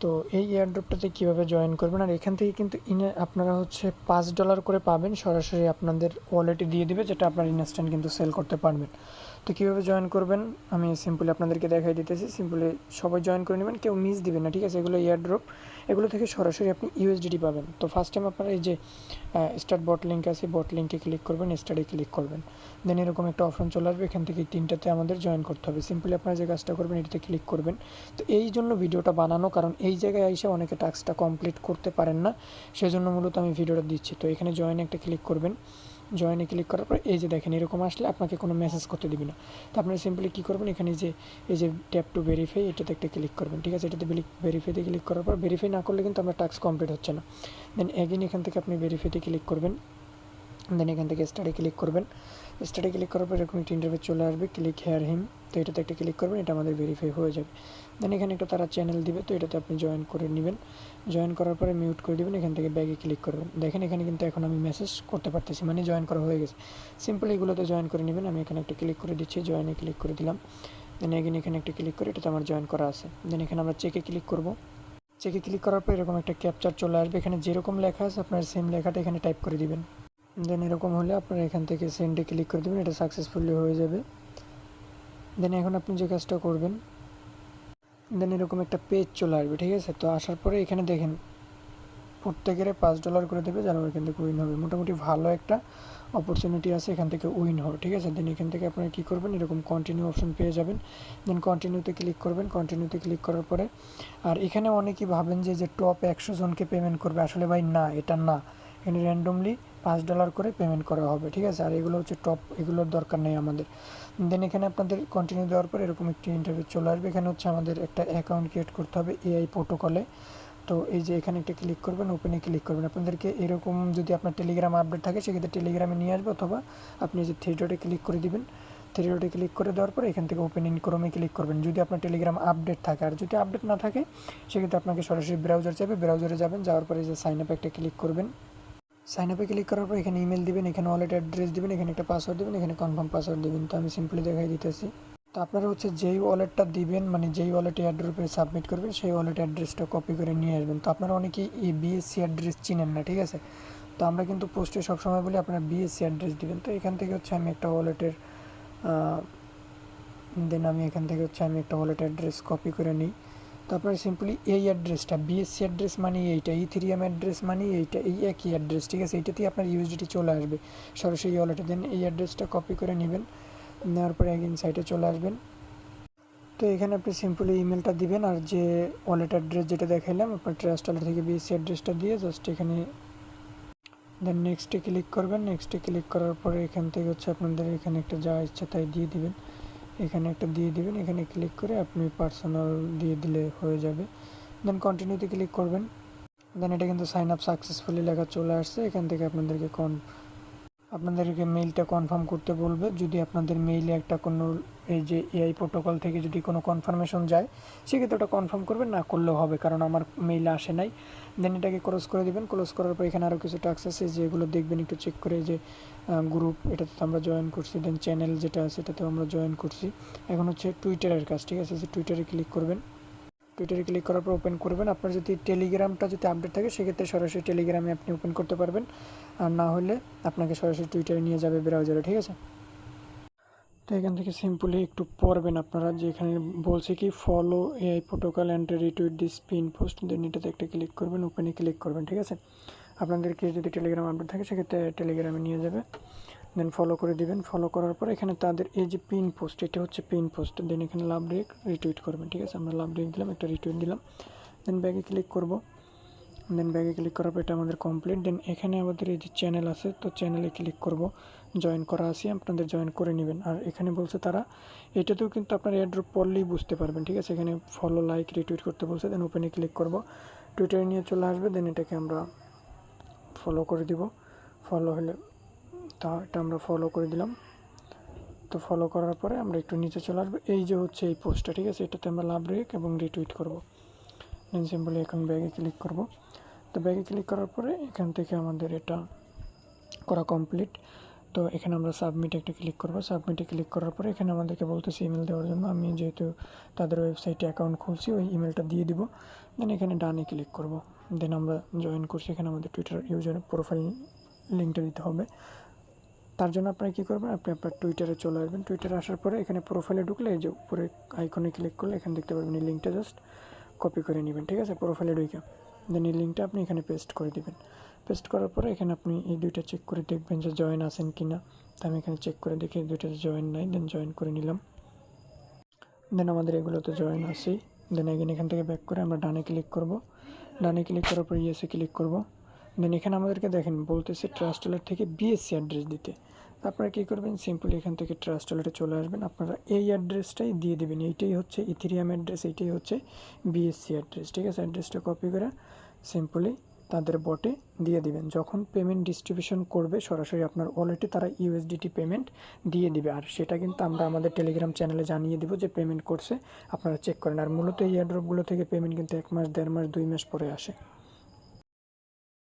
তো এই এয়ারড্রপটাতে কীভাবে জয়েন করবেন? আর এখান থেকে কিন্তু ইনে আপনারা হচ্ছে পাঁচ ডলার করে পাবেন, সরাসরি আপনাদের ওয়ালেটে দিয়ে দিবে, যেটা আপনার ইনস্ট্যান্ট কিন্তু সেল করতে পারবেন। তো কীভাবে জয়েন করবেন? আমি সিম্পলি আপনাদেরকে দেখাই দিতেছি। সিম্পলি সবাই জয়েন করে নেবেন, কেউ মিস দিবেন না, ঠিক আছে? এগুলো এয়ারড্রপ এগুলো থেকে সরাসরি আপনি ইউএসডিটি পাবেন। তো ফার্স্ট টাইম আপনারা এই যে স্টার্ট বট লিঙ্ক আছে বট লিঙ্কে ক্লিক করবেন স্টার্টে ক্লিক করবেন। দেন এরকম একটা অপশন চলে আসবে, এখান থেকে তিনটাতে আমাদের জয়েন করতে হবে। সিম্পলি আপনারা যে কাজটা করবেন, এটাতে ক্লিক করবেন। তো এই জন্য ভিডিওটা বানানো, কারণ এই জায়গায় এসে অনেকে টাস্কটা কমপ্লিট করতে পারেন না। সেজন্য মূলত আমি ভিডিওটা দিচ্ছি। তো এখানে জয়েন একটা ক্লিক করবেন। জয়েনে ক্লিক করার পর এই যে দেখেন এরকম আসলে আপনাকে কোনো মেসেজ করতে দিবি না। তো আপনারা সিম্পলি কী করবেন? এখানে যে, এই যে ট্যাপ টু ভেরিফাই এটাতে একটা ক্লিক করবেন, ঠিক আছে? এটাতে ভেরিফাইতে ক্লিক করার পর ভেরিফাই না করলে কিন্তু আপনার টাস্ক কমপ্লিট হচ্ছে না। দেন অ্যাগেন এখান থেকে আপনি ভেরিফাইতে ক্লিক করবেন। দেন এখান থেকে স্টাডি ক্লিক করবেন। স্টাডি ক্লিক করার পর এরকম একটা ইন্টারভিউ চলে আসবে। ক্লিক হেয়ার হিম তো এটাতে একটা ক্লিক করবেন, এটা আমাদের ভেরিফাই হয়ে যাবে। দেন এখানে একটা তারা চ্যানেল দিবে, তো এটাতে আপনি জয়েন করে নেবেন। জয়েন করার পরে মিউট করে দেবেন, এখান থেকে ব্যাগে ক্লিক করবেন। দেখেন এখানে কিন্তু এখন আমি মেসেজ করতে পারতেছি মানে জয়েন করা হয়ে গেছে। সিম্পল এগুলোতে জয়েন করে নেবেন, আমি এখানে একটা ক্লিক করে দিচ্ছি জয়েনে ক্লিক করে দিলাম। দেন এগেন এখানে একটা ক্লিক করে, এটাতে আমার জয়েন করা আছে। দেন এখানে আমরা চেকে ক্লিক করব। চেকে ক্লিক করার পর এরকম একটা ক্যাপচার চলে আসবে। এখানে যেরকম লেখা আছে, আপনার সেম লেখাটা এখানে টাইপ করে দিবেন। দেন এরকম হলে আপনারা এখান থেকে সেন্ডে ক্লিক করে দেবেন, এটা সাকসেসফুলি হয়ে যাবে। দেন এখন আপনি যে কাজটা করবেন দেন এরকম একটা পেজ চলে আসবে, ঠিক আছে? তো আসার পরে এখানে দেখেন, প্রত্যেকের পাঁচ ডলার করে দেবে, যারা এখান থেকে উইন হবে। মোটামুটি ভালো একটা অপরচুনিটি আছে এখান থেকে উইন হওয়ার, ঠিক আছে? দেন এখান থেকে আপনারা কী করবেন, এরকম কন্টিনিউ অপশন পেয়ে যাবেন। দেন কন্টিনিউতে ক্লিক করবেন কন্টিনিউতে ক্লিক করার পরে, আর এখানে অনেকেই ভাবেন যে যে টপ একশো জনকে পেমেন্ট করবে, আসলে ভাই না, এটা না। র্যান্ডমলি পাঁচ ডলার করে পেমেন্ট করা হবে, ঠিক আছে? আর এগুলো হচ্ছে টপ এগুলোর দরকার নেই আমাদের। দেন এখানে আপনাদের কন্টিনিউ দেওয়ার পর এরকম একটি ইন্টারভিউ চলে আসবে। এখানে হচ্ছে আমাদের একটা অ্যাকাউন্ট ক্রিয়েট করতে হবে এআই প্রোটোকলে তো এই যে এখানে একটা ক্লিক করবেন ওপেনে ক্লিক করবেন। আপনাদেরকে এরকম যদি আপনার টেলিগ্রাম আপডেট থাকে, সেক্ষেত্রে টেলিগ্রামে নিয়ে আসবে অথবা আপনি যে থ্রি ডটে ক্লিক করে দিবেন থ্রি ডটে ক্লিক করে দেওয়ার পর এখান থেকে ওপেন ইন ক্রোমে ক্লিক করবেন। যদি আপনার টেলিগ্রাম আপডেট থাকে, আর যদি আপডেট না থাকে, সেক্ষেত্রে আপনাকে সরাসরি ব্রাউজার চাইবে। ব্রাউজারে যাবেন, যাওয়ার পরে যে সাইন আপ একটা ক্লিক করবেন। সাইন আপে ক্লিক করার পর এখানে ইমেল দিবেন, এখানে ওয়ালেট অ্যাড্রেস দিবেন, এখানে একটা পাসওয়ার্ড দিবেন, এখানে কনফার্ম পাসওয়ার্ড দিবেন। তো আমি সিম্পলি দেখাই দিতেছি। তো আপনারা হচ্ছে যেই ওয়ালেটটা দিবেন মানে যেই ওয়ালেটে অ্যাড্রেসে সাবমিট করবেন, সেই ওয়ালেট অ্যাড্রেসটা কপি করে নিয়ে আসবেন। তো আপনারা অনেকেই এই বিএসসি অ্যাড্রেস চিনেন না, ঠিক আছে? তো আমরা কিন্তু পোস্টে সবসময় বলি আপনারা বিএসসি অ্যাড্রেস দিবেন। তো এখান থেকে হচ্ছে আমি একটা ওয়ালেটের দেন আমি এখান থেকে হচ্ছে আমি একটা ওয়ালেট অ্যাড্রেস কপি করে নিই। তারপরে সিম্পলি এই অ্যাড্রেসটা বিএসসি অ্যাড্রেস মানে এইটা ইথিরিয়াম অ্যাড্রেস মানে এইটা, এই একই অ্যাড্রেস ঠিক আছে? এইটাতেই আপনার ইউএসডিটি চলে আসবে। সরাসরি ওয়ালেটে দেন, এই অ্যাড্রেসটা কপি করে নেবেন, নেওয়ার পরে একদিন সাইটে চলে আসবেন। তো এখানে আপনি সিম্পলি ইমেলটা দিবেন, আর যে ওয়ালেট অ্যাড্রেস যেটা দেখাইলাম, আপনার ট্রাস্ট ওয়ালেট থেকে বিএসসি অ্যাড্রেসটা দিয়ে জাস্ট এখানে দেন নেক্সটে ক্লিক করবেন। নেক্সটে ক্লিক করার পরে এখান থেকে হচ্ছে আপনাদের এখানে একটা যা ইচ্ছা তাই দিয়ে দিবেন। এখানে একটা দিয়ে দিবেন। এখানে ক্লিক করে আপনি পার্সোনাল দিয়ে দিলে হয়ে যাবে। দেন কন্টিনিউতে ক্লিক করবেন। দেন এটা কিন্তু সাইন আপ সাকসেসফুলি লেখা চলে আসছে। এখান থেকে আপনাদেরকে কন আপনাদেরকে মেইলটা কনফার্ম করতে বলবে। যদি আপনাদের মেইলে একটা কোনো এই যে এআই প্রোটোকল থেকে যদি কোনো কনফার্মেশন যায়, সেক্ষেত্রে ওটা কনফার্ম করবেন, না করলেও হবে, কারণ আমার মেইলে আসে নাই। দেন এটাকে ক্লোজ করে দেবেন। ক্লোজ করার পর এখানে আরও কিছু টাক্স আছে, যেগুলো দেখবেন একটু চেক করে যে গ্রুপ এটাতে তো আমরা জয়েন করছি দেন চ্যানেল যেটা আছে এটাতেও আমরা জয়েন করছি। এখন হচ্ছে টুইটারের কাজ, ঠিক আছে? যে টুইটারে ক্লিক করবেন। টুইটারে ক্লিক করার পর ওপেন করবেন। আপনার যদি টেলিগ্রামটা যদি আপডেট থাকে, সেক্ষেত্রে সরাসরি টেলিগ্রামে আপনি ওপেন করতে পারবেন। আর না হলে আপনাকে সরাসরি টুইটারে নিয়ে যাবে ব্রাউজারে ঠিক আছে? তো এখান থেকে সিম্পলি একটু পড়বেন আপনারা, যে এখানে বলছে কি follow AI protocol and retweet this pin post then এটাতে একটা ক্লিক করবেন ওপেনে ক্লিক করবেন, ঠিক আছে? আপনাদেরকে যদি টেলিগ্রাম আপডেট থাকে, সেক্ষেত্রে টেলিগ্রামে নিয়ে যাবে। দেন ফলো করে দিবেন ফলো করার পর এখানে তাদের এই যে পিন পোস্ট এটা হচ্ছে পিন পোস্ট দেন এখানে লাভ রেক রিটুইট করবেন, ঠিক আছে? আমরা লাভ রেক দিলাম, একটা রিটুইট দিলাম। দেন ব্যাগে ক্লিক করব। দেন ব্যাগে ক্লিক করার পর এটা আমাদের কমপ্লিট দেন এখানে আমাদের এই যে চ্যানেল আছে, তো চ্যানেলে ক্লিক করব। জয়েন করা আছে, আপনাদের জয়েন করে নেবেন। আর এখানে বলছে তারা, এটাতেও কিন্তু আপনার এয়ারড্রপ পড়লেই বুঝতে পারবেন, ঠিক আছে? এখানে ফলো লাইক রিটুইট করতে বলছে দেন ওপেনে ক্লিক করব। টুইটারে নিয়ে চলে আসবে দেন এটাকে আমরা ফলো করে দিব। ফলো হলে তা এটা আমরা ফলো করে দিলাম। তো ফলো করার পরে আমরা একটু নিচে চলে আসব। এই যে হচ্ছে এই পোস্টটা ঠিক আছে? এটাতে আমরা লাভ রেক এবং রিটুইট করব। দেন সিম্পলি এখন ব্যাগে ক্লিক করব। তো ব্যাগে ক্লিক করার পরে এখান থেকে আমাদের এটা করা কমপ্লিট তো এখানে আমরা সাবমিট একটা ক্লিক করব। সাবমিটে ক্লিক করার পরে এখানে আমাদেরকে বলতেছে ইমেল দেওয়ার জন্য। আমি যেহেতু তাদের ওয়েবসাইটে অ্যাকাউন্ট খুলছি, ওই ইমেলটা দিয়ে দিব। দেন এখানে ডানে ক্লিক করব। দেন আমরা জয়েন করছি। এখানে আমাদের টুইটার ইউজার প্রোফাইল লিঙ্কটা দিতে হবে। তার জন্য আপনারা কী করবেন? আপনি আপনার টুইটারে চলে আসবেন। টুইটারে আসার পরে এখানে প্রোফাইলে ঢুকলে এই যে উপরে আইকনে ক্লিক করলে এখানে দেখতে পারবেন এই লিঙ্কটা জাস্ট কপি করে নেবেন, ঠিক আছে? প্রোফাইলে ঢুকে। দেন এই লিঙ্কটা আপনি এখানে পেস্ট করে দিবেন। পেস্ট করার পরে এখানে আপনি এই দুইটা চেক করে দেখবেন যে জয়েন আছেন কি না তা আমি এখানে চেক করে দেখি, এই দুইটাতে জয়েন নাই দেন জয়েন করে নিলাম। দেন আমাদের এগুলোতে জয়েন আছেই। দেন এগেন এখান থেকে ব্যাক করে আমরা ডানে ক্লিক করব। ডানে ক্লিক করার পর ইয়েসে ক্লিক করব। দেন এখানে আমাদেরকে দেখেন, বলতেছে ট্রাস্ট ওয়ালেট থেকে বিএসসি অ্যাড্রেস দিতে। আপনারা কী করবেন? সিম্পলি এখান থেকে ট্রাস্ট ওয়ালেটে চলে আসবেন। আপনারা এই অ্যাড্রেসটাই দিয়ে দেবেন। এইটাই হচ্ছে ইথিরিয়াম অ্যাড্রেস এইটাই হচ্ছে বিএসসি অ্যাড্রেস ঠিক আছে? অ্যাড্রেসটা কপি করে সিম্পলি তাদের বটে দিয়ে দিবেন। যখন পেমেন্ট ডিস্ট্রিবিউশন করবে, সরাসরি আপনার ওয়ালেটে তারা ইউএসডিটি পেমেন্ট দিয়ে দিবে। আর সেটা কিন্তু আমরা আমাদের টেলিগ্রাম চ্যানেলে জানিয়ে দেবো যে পেমেন্ট করছে। আপনারা চেক করেন। আর মূলত এই অ্যাড্রপগুলো থেকে পেমেন্ট কিন্তু এক মাস, দেড় মাস, দুই মাস পরে আসে।